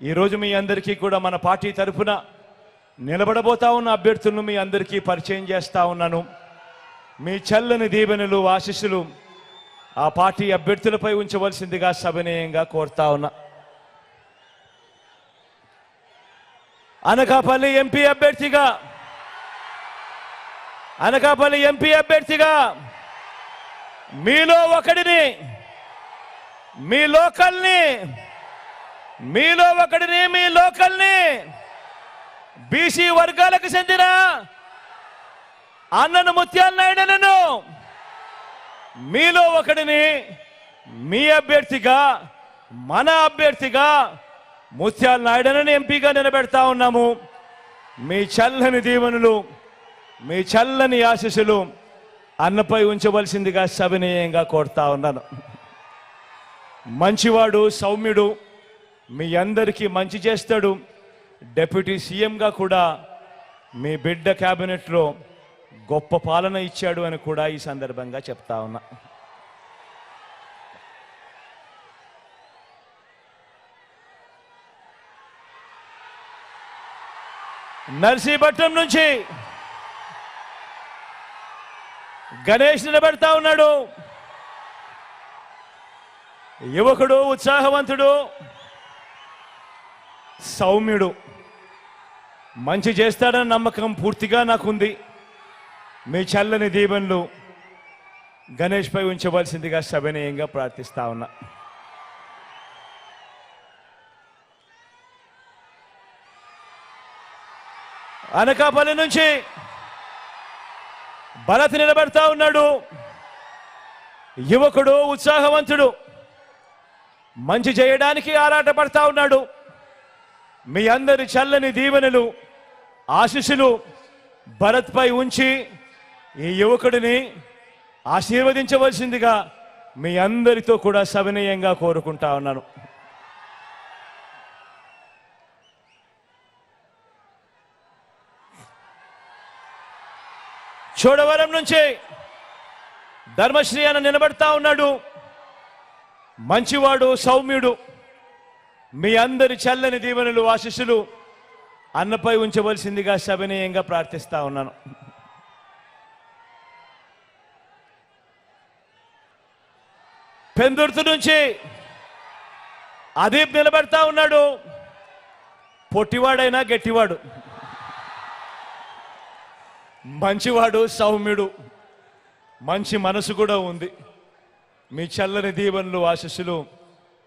ఈరోజు మీ అందరికీ కూడా మన పార్టీ తరఫున నిలబడబోతా ఉన్న అభ్యర్థులను మీ అందరికీ పరిచయం చేస్తా ఉన్నాను. మీ చల్లని దీవెనలు ఆశీస్సులు ఆ పార్టీ అభ్యర్థులపై ఉంచవలసిందిగా సవినయంగా కోరుతా ఉన్నా. అనకాపల్లి ఎంపీ అభ్యర్థిగా అనకాపల్లి ఎంపీ అభ్యర్థిగా మీలో ఒకడిని మీ లోకల్ని మీలో ఒకడిని మీ లోకల్ని బీసీ వర్గాలకు చెందిన అన్నను ముత్యాల నాయుడును మీలో ఒకడిని మీ అభ్యర్థిగా మన అభ్యర్థిగా ముత్యాల నాయుడనని ఎంపీగా నిలబెడతా ఉన్నాము. మీ చల్లని దీవెనలు మీ చల్లని ఆశీస్సులు అన్నపై ఉంచవలసిందిగా సవినీయంగా కోరుతా ఉన్నాను. మంచివాడు సౌమ్యుడు మీ అందరికీ మంచి చేస్తాడు. డెప్యూటీ సీఎంగా కూడా మీ బిడ్డ క్యాబినెట్లో గొప్ప పాలన ఇచ్చాడు అని కూడా ఈ సందర్భంగా చెప్తా ఉన్నా. నర్సీపట్నం నుంచి గణేష్ నిలబెడతా ఉన్నాడు. యువకుడు ఉత్సాహవంతుడు. సౌమ్యుడు. మంచి చేస్తాడన్న నమ్మకం పూర్తిగా నాకుంది. మీ చల్లని దీవెనలు గణేష్పై ఉంచవలసిందిగా సవినయంగా ప్రార్థిస్తా ఉన్నా. అనకాపల్లి నుంచి భరత్ నిలబెడతా ఉన్నాడు. యువకుడు ఉత్సాహవంతుడు. మంచి చేయడానికి ఆరాటపడతా ఉన్నాడు. మీ అందరి చల్లని దీవెనలు ఆశీస్సులు భరత్పై ఉంచి ఈ యువకుడిని ఆశీర్వదించవలసిందిగా మీ అందరితో కూడా సవినయంగా కోరుకుంటా ఉన్నాను. చోడవరం నుంచి ధర్మశ్రీ అని నిలబడతా ఉన్నాడు. మంచివాడు సౌమ్యుడు. మీ అందరి చల్లని దీవెనలు ఆశీస్సులు అన్నపై ఉంచవలసిందిగా సవినయంగా ప్రార్థిస్తా ఉన్నాను. పెందుర్తు నుంచి అదీప్ నిలబెడతా ఉన్నాడు. పొట్టివాడైనా గట్టివాడు. మంచివాడు సౌమ్యుడు. మంచి మనసు కూడా ఉంది. మీ చల్లని దీవెనలు ఆశస్సులు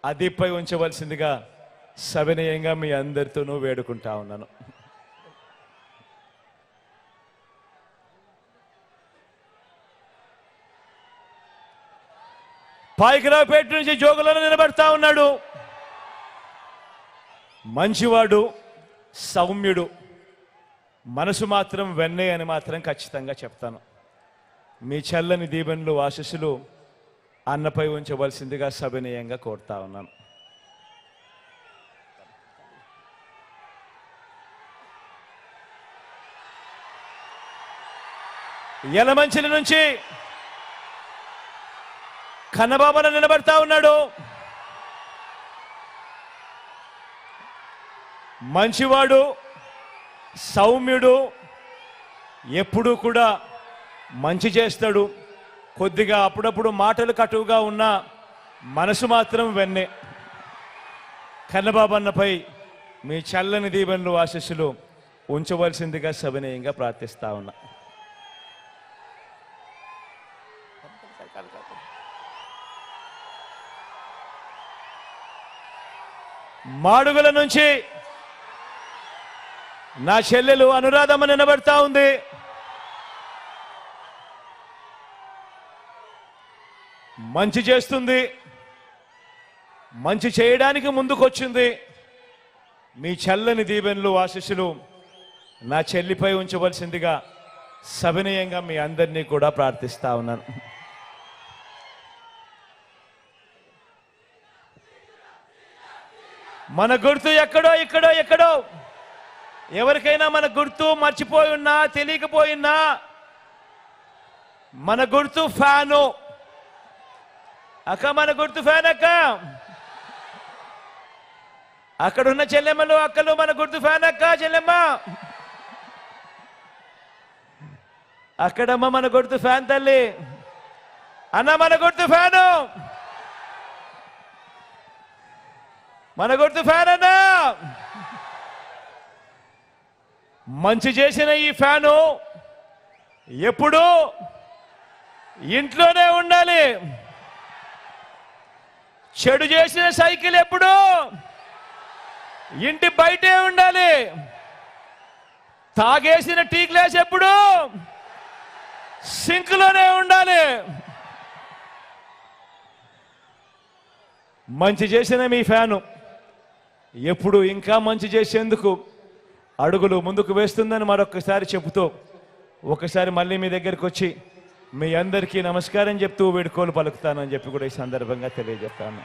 అదిపై ఉంచవలసిందిగా సవినయంగా మీ అందరితోనూ వేడుకుంటా ఉన్నాను. పాయికరావుపేట నుంచి జోగులను నిలబడతా ఉన్నాడు. మంచివాడు సౌమ్యుడు మనసు మాత్రం వెన్నే అని మాత్రం ఖచ్చితంగా చెప్తాను. మీ చల్లని దీవెనలు ఆశస్సులు అన్నపై ఉంచవలసిందిగా సవినయంగా కోరుతా ఉన్నాను. యలమంచిలి నుంచి కన్నబాబన నిలబడతా ఉన్నాడు. మంచివాడు సౌమ్యుడు ఎప్పుడూ కూడా మంచి చేస్తాడు. కొద్దిగా అప్పుడప్పుడు మాటలు కటువుగా ఉన్న మనసు మాత్రం వెన్నే. కన్నబాబన్నపై మీ చల్లని దీవెనలు ఆశస్సులు ఉంచవలసిందిగా సవినయంగా ప్రార్థిస్తా ఉన్నా. మాడుగుల నుంచి నా చెల్లెలు అనురాధమ్మ నిలబడతా ఉంది. మంచి చేస్తుంది. మంచి చేయడానికి ముందుకొచ్చింది. మీ చెల్లని దీవెనలు ఆశీస్సులు నా చెల్లిపై ఉంచవలసిందిగా సవినయంగా మీ అందరినీ కూడా ప్రార్థిస్తా ఉన్నాను. మన గుర్తు ఎక్కడో ఇక్కడో ఎక్కడో. ఎవరికైనా మన గుర్తు మర్చిపోయి ఉన్నా తెలియకపోయినా మన గుర్తు ఫ్యాను. అక్క మన గుర్తు ఫ్యాన్ అక్క. అక్కడున్న చెల్లెమ్మలు అక్కలు మన గుర్తు ఫ్యాన్ అక్క చెల్లెమ్మ. అక్కడమ్మ మన గుర్తు ఫ్యాన్ తల్లి. అన్న మన గుర్తు ఫ్యాను. మన గుర్తు ఫ్యాన్ అన్నా. మంచి చేసిన ఈ ఫ్యాను ఎప్పుడు ఇంట్లోనే ఉండాలి. చెడు చేసిన సైకిల్ ఎప్పుడు ఇంటి బయటే ఉండాలి. తాగేసిన టీ గ్లాస్ ఎప్పుడు సింక్లోనే ఉండాలి. మంచి చేసిన మీ ఫ్యాను ఎప్పుడు ఇంకా మంచి చేసేందుకు అడుగులు ముందుకు వేస్తుందని మరొకసారి చెబుతూ ఒకసారి మళ్ళీ మీ దగ్గరికి వచ్చి మీ అందరికీ నమస్కారం చెప్తూ వేడుకోలు పలుకుతానని చెప్పి కూడా ఈ సందర్భంగా తెలియజేస్తాను